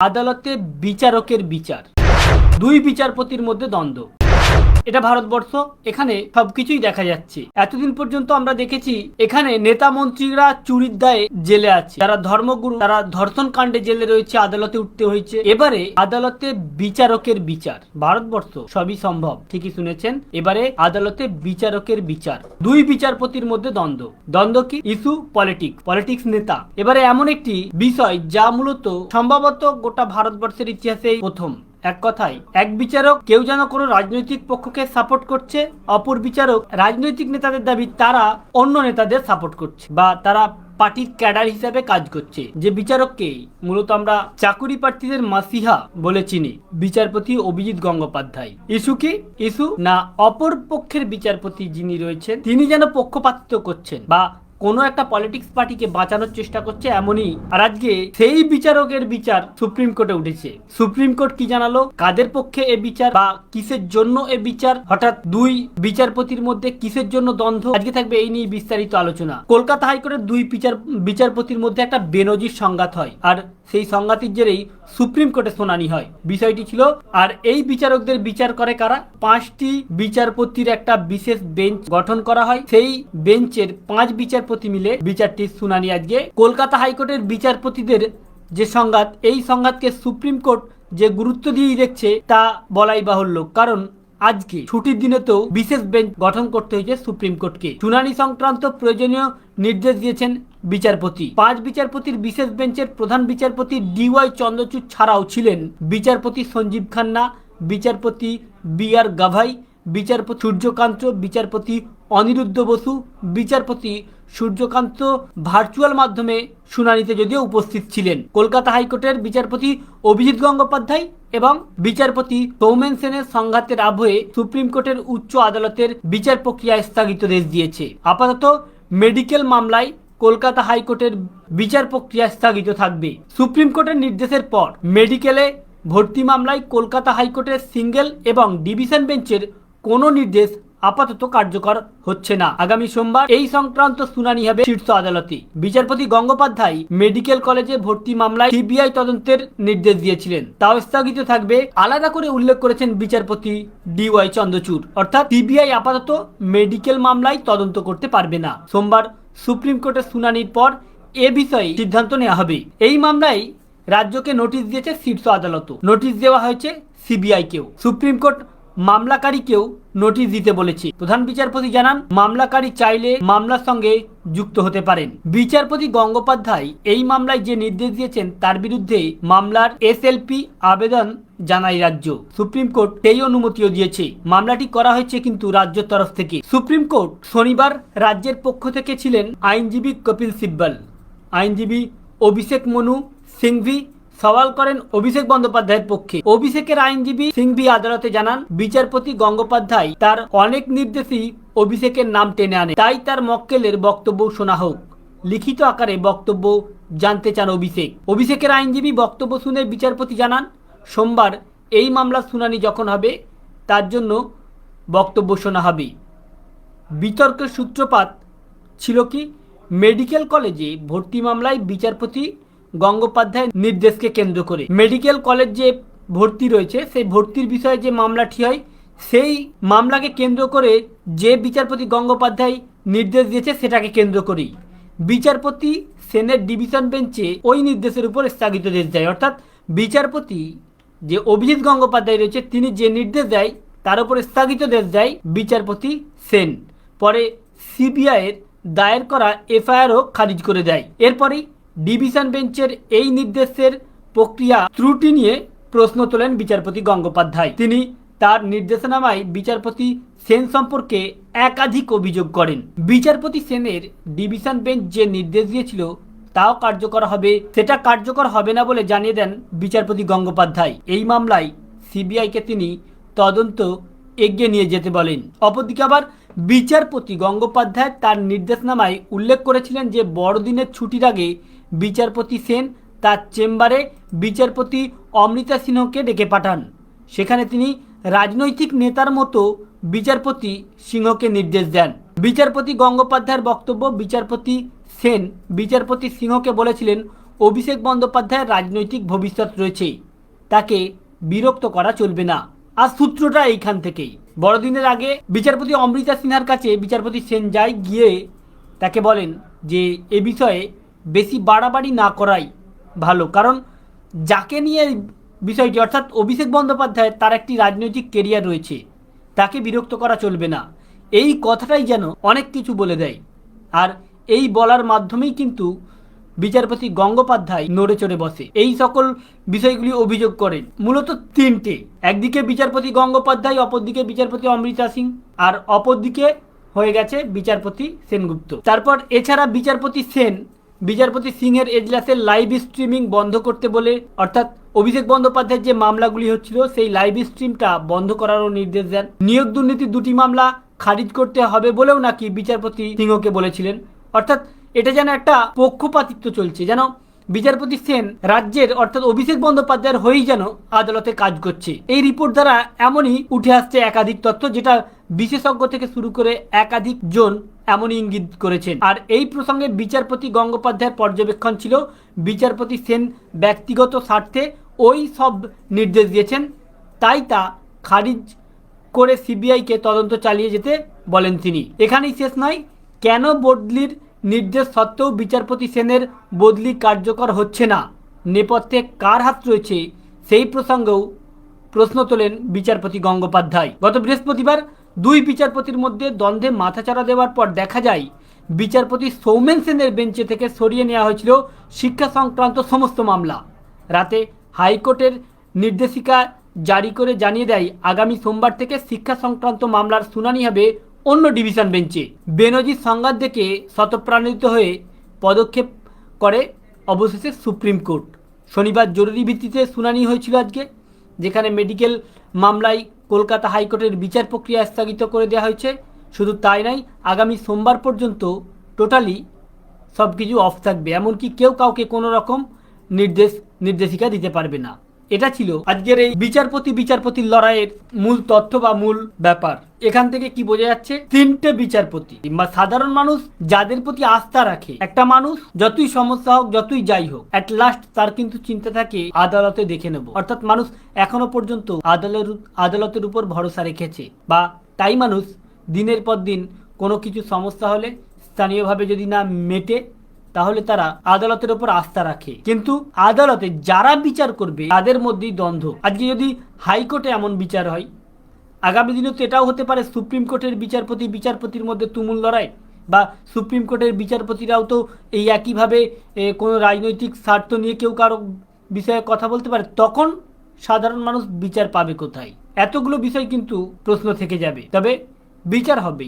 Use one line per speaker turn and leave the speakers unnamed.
আদালতে বিচারকের বিচার। দুই বিচারপতির মধ্যে দ্বন্দ্ব। এটা ভারতবর্ষ, এখানে সবকিছুই দেখা যাচ্ছে। এতদিন পর্যন্ত আমরা দেখেছি, এখানে নেতা মন্ত্রীরা চুরির দায়ে জেলে আছে। যারা ধর্মগুরু, তারা ধর্ষণ কাণ্ডে জেলে রয়েছে, আদালতে উঠতে হয়েছে। এবারে আদালতে বিচারকের বিচার। ভারতবর্ষ, সবই সম্ভব, ঠিকই শুনেছেন। এবারে আদালতে বিচারকের বিচার। দুই বিচারপতির মধ্যে দ্বন্দ্ব। দ্বন্দ্ব কি? ইস্যু পলিটিক্স পলিটিক্স নেতা। এবারে এমন একটি বিষয়, যা মূলত সম্ভবত গোটা ভারতবর্ষের ইতিহাসে প্রথম। এক কথায়, এক বিচারক কেউ যেন কোনো রাজনৈতিক পক্ষকে সাপোর্ট করছে, অপর বিচারক রাজনৈতিক নেতাদের দাবি তারা অন্য নেতাদের সাপোর্ট করছে বা তারা পার্টির ক্যাডার হিসাবে কাজ করছে। যে বিচারককে মূলত আমরা চাকুরি প্রার্থীদের মাসিহা বলে চিনি, বিচারপতি অভিজিৎ গঙ্গোপাধ্যায়। ইস্যু কি? ইস্যু না, অপর পক্ষের বিচারপতি যিনি রয়েছেন, তিনি যেন পক্ষপাতিত্ব করছেন বা কোনো একটা পলিটিক্স পার্টিকে বাঁচানোর চেষ্টা করছে এমনই। আর আজকে সেই বিচারকের বিচার সুপ্রিম কোর্টে উঠেছে। সুপ্রিম কোর্ট কি জানালো? কাদের পক্ষে এ বিচার বা কিসের জন্য এ বিচার? হঠাৎ দুই বিচারপতির মধ্যে কিসের জন্য দ্বন্দ্ব? আজকে থাকবে এই নিয়ে বিস্তারিত আলোচনা। কলকাতা হাইকোর্টের দুই বিচার বিচারপতির মধ্যে একটা বেনজির সংঘাত হয়। আর সেই সংঘাতের জেরেই সুপ্রিম কোর্টে শুনানি হয়। বিষয়টি ছিল, আর এই বিচারকদের বিচার করে কারা? পাঁচটি বিচারপতির একটা বিশেষ বেঞ্চ গঠন করা হয়। সেই বেঞ্চের পাঁচ বিচারপতি মিলে বিচারটির শুনানি আজকে। কলকাতা হাইকোর্টের বিচারপতিদের যে সংঘাত, এই সংঘাতকে সুপ্রিম কোর্ট যে গুরুত্ব দিয়েই দেখছে, তা বলাই বাহুল্য। কারণ আজকে ছুটির দিনেতেও বিশেষ বেঞ্চ গঠন করতে হয়েছে সুপ্রিম কোর্টকে। শুনানি সংক্রান্ত প্রয়োজনীয় নির্দেশ দিয়েছেন বিচারপতি। পাঁচ বিচারপতির বিশেষ বেঞ্চের প্রধান বিচারপতি ডিওয়াই চন্দ্রচূড় ছাড়াও ছিলেন বিচারপতি সঞ্জীব খান্না, বিচারপতি বি আর গাভাই, বিচারপতি সূর্যকান্ত, বিচারপতি অনিরুদ্ধ বসু, বিচারপতি সূর্যকান্ত ভার্চুয়াল মাধ্যমে শুনানিতে যদিও উপস্থিত ছিলেন। কলকাতা হাইকোর্টের বিচারপতি অভিজিৎ গঙ্গোপাধ্যায় এবং বিচারপতি সৌমেন সেনের সংঘাতের আবহে সুপ্রিম কোর্টের উচ্চ আদালতের বিচার প্রক্রিয়ায় স্থগিতাদেশ দিয়েছে। আপাতত মেডিকেল মামলায় কলকাতা হাইকোর্টের বিচার প্রক্রিয়া স্থগিত থাকবে। সুপ্রিম কোর্টের নির্দেশের পর মেডিকেলে ভর্তি মামলায় কলকাতা হাইকোর্টের সিঙ্গেল এবং ডিভিশন বেঞ্চের কোনো নির্দেশ আপাতত কার্যকর হচ্ছে না। আগামী সোমবার এই সংক্রান্ত শুনানি হবে শীর্ষ আদালতে। বিচারপতি গঙ্গোপাধ্যায় মেডিকেল কলেজে ভর্তি মামলায় সিবিআই তদন্তের নির্দেশ দিয়েছিলেন। তাও স্থগিত থাকবে আলাদা করে উল্লেখ করেছেন বিচারপতি ডিওয়াই চন্দ্রচূড়। অর্থাৎ সিবিআই আপাতত মেডিকেল মামলায় তদন্ত করতে পারবে না। সোমবার সুপ্রিম কোর্টের শুনানির পর এ বিষয়ে সিদ্ধান্ত নেওয়া হবে। এই মামলায় রাজ্যকে নোটিশ দিয়েছে শীর্ষ আদালত। নোটিশ দেওয়া হয়েছে সিবিআইকেও। সুপ্রিম কোর্ট মামলাকারীকেও নোটিশ দিতে বলেছে। প্রধান বিচারপতি জানান, মামলাকারী চাইলে মামলার সঙ্গে যুক্ত হতে পারেন। বিচারপতি গঙ্গোপাধ্যায় এই মামলায় যে নির্দেশ দিয়েছেন, তার বিরুদ্ধে মামলার এসএলপি আবেদন জানায় রাজ্য। সুপ্রিম কোর্ট সেই অনুমতিও দিয়েছে। মামলাটি করা হয়েছে কিন্তু রাজ্যের তরফ থেকে। সুপ্রিম কোর্ট শনিবার রাজ্যের পক্ষ থেকে ছিলেন আইনজীবী কপিল সিব্বল। আইনজীবী অভিষেক মনু সিংভি সওয়াল করেন অভিষেক বন্দ্যোপাধ্যায়ের পক্ষে। অভিষেকের আইনজীবী সিংভি আদালতে জানান, বিচারপতি গঙ্গোপাধ্যায় তার অনেক নির্দেশই অভিষেকের নাম টেনে আনে। তাই তার মক্কেলের বক্তব্য শোনা হোক। লিখিত আকারে বক্তব্য জানতে চান অভিষেক। অভিষেকের আইনজীবী বক্তব্য শুনে বিচারপতি জানান, সোমবার এই মামলার শুনানি যখন হবে, তার জন্য বক্তব্য শোনা হবে। বিতর্কের সূত্রপাত ছিল কি? মেডিকেল কলেজে ভর্তি মামলায় বিচারপতি গঙ্গোপাধ্যায়ের নির্দেশকে কেন্দ্র করে। মেডিকেল কলেজ যে ভর্তি রয়েছে, সেই ভর্তির বিষয়ে যে মামলাটি হয়, সেই মামলাকে কেন্দ্র করে যে বিচারপতি গঙ্গোপাধ্যায় নির্দেশ দিয়েছে, সেটাকে কেন্দ্র করেই। বিচারপতি সেনের ডিভিশন বেঞ্চে ওই নির্দেশের উপর স্থগিতাদেশ দেয়। অর্থাৎ বিচারপতি যে অভিজিৎ গঙ্গোপাধ্যায় রয়েছে, তিনি যে নির্দেশ দেয়, তার উপরে স্থগিতাদেশ দেয় বিচারপতি সেন। পরে সিবিআইয়ের দায়ের করা এফআইআরও খারিজ করে দেয়। এরপরেই ডিভিশন বেঞ্চের এই নির্দেশের প্রক্রিয়া ত্রুটি নিয়ে প্রশ্ন তোলেন বিচারপতি গঙ্গোপাধ্যায়। তিনি তার নির্দেশনামায় বিচারপতি সেন সম্পর্কে একাধিক অভিযোগ করেন। বিচারপতি সেনের ডিভিশন বেঞ্চ যে নির্দেশ দিয়েছিল, তাও কার্যকর হবে, সেটা কার্যকর হবে না বলে জানিয়ে দেন বিচারপতি গঙ্গোপাধ্যায়। এই মামলায় সিবিআইকে তিনি তদন্ত এগিয়ে নিয়ে যেতে বলেন। অপরদিকে আবার বিচারপতি গঙ্গোপাধ্যায় তার নির্দেশনামায় উল্লেখ করেছিলেন যে বড়দিনের ছুটির আগে বিচারপতি সেন তার চেম্বারে বিচারপতি অমৃতা সিংহকে ডেকে পাঠান। সেখানে তিনি রাজনৈতিক নেতার মতো বিচারপতি সিংহকে নির্দেশ দেন। বিচারপতি গঙ্গোপাধ্যায়ের বক্তব্য বিচারপতি সেন বিচারপতি সিংহকে বলেছিলেন, অভিষেক বন্দ্যোপাধ্যায়ের রাজনৈতিক ভবিষ্যৎ রয়েছে। তাকে বিরক্ত করা চলবে না। আর সূত্রটা এইখান থেকেই। বড়দিনের আগে বিচারপতি অমৃতা সিনহার কাছে বিচারপতি সেন যায় গিয়ে তাকে বলেন যে, এ বিষয়ে বেশি বাড়াবাড়ি না করাই ভালো। কারণ যাকে নিয়ে বিষয়টি, অর্থাৎ অভিষেক বন্দ্যোপাধ্যায় তার একটি রাজনৈতিক কেরিয়ার রয়েছে, তাকে বিরক্ত করা চলবে না। এই কথাটাই যেন অনেক কিছু বলে দেয়। আর এই বলার মাধ্যমেই কিন্তু বিচারপতি গঙ্গোপাধ্যায় নড়ে চড়ে বসে। এই সকল বিষয়গুলি অভিযোগ করেন। মূলত তিনটে। একদিকে বিচারপতি গঙ্গোপাধ্যায়, অপরদিকে বিচারপতি অমৃতা সিং, আর অপরদিকে হয়ে গেছে বিচারপতি সেনগুপ্ত। তারপর এছাড়া বিচারপতি সেন বিচারপতি সিংহের এজলাসের লাইভ স্ট্রিমিং বন্ধ করতে বলে, অর্থাৎ অভিষেক বন্দ্যোপাধ্যায়ের যে মামলাগুলি হচ্ছিল, সেই লাইভ স্ট্রিমটা বন্ধ করারও নির্দেশ দেন। নিয়োগ দুর্নীতির দুটি মামলা খারিজ করতে হবে বলেও নাকি বিচারপতি সিংহকে বলেছিলেন। অর্থাৎ এটা যেন একটা পক্ষপাতিত্ব চলছে, যেন বিচারপতি সেন রাজ্যের, অর্থাৎ অভিষেক বন্দ্যোপাধ্যায়ের হয়েই যেন আদালতে কাজ করছে। এই রিপোর্ট দ্বারা এমনই উঠে আসছে একাধিক তথ্য, যেটা বিশেষজ্ঞ থেকে শুরু করে একাধিক জন এমনই ইঙ্গিত করেছেন। আর এই প্রসঙ্গে বিচারপতি গঙ্গোপাধ্যায়ের পর্যবেক্ষণ ছিল, বিচারপতি সেন ব্যক্তিগত স্বার্থে ওই সব নির্দেশ দিয়েছেন, তাই তা খারিজ করে সিবিআইকে তদন্ত চালিয়ে যেতে বলেন তিনি। এখানেই শেষ নয়, কেন বদলির নির্দেশ সত্ত্বেও বিচারপতি সেনের বদলি কার্যকর হচ্ছে না? নেপথ্যে কার হাত রয়েছে? সেই প্রসঙ্গেও প্রশ্ন তোলেন বিচারপতি গঙ্গোপাধ্যায়। গত বৃহস্পতিবার দুই বিচারপতির মধ্যে দ্বন্দ্বে মাথাচাড়া দেওয়ার পর দেখা যায়, বিচারপতি সৌমেন সেনের বেঞ্চে থেকে সরিয়ে নেওয়া হয়েছিল শিক্ষা সংক্রান্ত সমস্ত মামলা। রাতে হাইকোর্টের নির্দেশিকা জারি করে জানিয়ে দেয়, আগামী সোমবার থেকে শিক্ষা সংক্রান্ত মামলার শুনানি হবে অন্য ডিভিশন বেঞ্চে। বেনজির সংঘাত দেখে শতপ্রাণিত হয়ে পদক্ষেপ করে অবশেষে সুপ্রিম কোর্ট। শনিবার জরুরি ভিত্তিতে শুনানি হয়েছিল আজকে, যেখানে মেডিকেল মামলায় কলকাতা হাইকোর্টের বিচার প্রক্রিয়া স্থগিত করে দেওয়া হয়েছে। শুধু তাই নয়, আগামী সোমবার পর্যন্ত টোটালি সব কিছু অফ থাকবে। এমনকি কেউ কাউকে কোনো রকম নির্দেশ, নির্দেশিকা দিতে পারবে না। এটা ছিল আজকের এই বিচারপতি বিচারপতির লড়াইয়ের মূল তথ্য বা মূল ব্যাপার। এখান থেকে কি বোঝা যাচ্ছে? তিনটে বিচারপতি বা সাধারণ মানুষ যাদের প্রতি আস্থা রাখে। একটা মানুষ যতই সমস্যা হোক, যতই যাই হোক অ্যাট লাস্ট তার কিন্তু চিন্তা থাকে, আদালতে দেখে নেব। অর্থাৎ মানুষ এখনও পর্যন্ত আদালতের আদালতের উপর ভরসা রেখেছে বা তাই মানুষ দিনের পর দিন কোনো কিছু সমস্যা হলে স্থানীয়ভাবে যদি না মেটে তাহলে তারা আদালতের উপর আস্থা রাখে। কিন্তু আদালতে যারা বিচার করবে, তাদের মধ্যেই দ্বন্দ্ব। আজকে যদি হাইকোর্টে এমন বিচার হয়, আগামী দিনে তো এটাও হতে পারে, সুপ্রিম কোর্টের বিচারপতি বিচারপতির মধ্যে তুমুল লড়াই বা সুপ্রিম কোর্টের বিচারপতিরাও তো এই একইভাবে কোনো রাজনৈতিক স্বার্থ নিয়ে কেউ কারও বিষয়ে কথা বলতে পারে, তখন সাধারণ মানুষ বিচার পাবে কোথায়? এতগুলো বিষয় কিন্তু প্রশ্ন থেকে যাবে। তবে বিচার হবে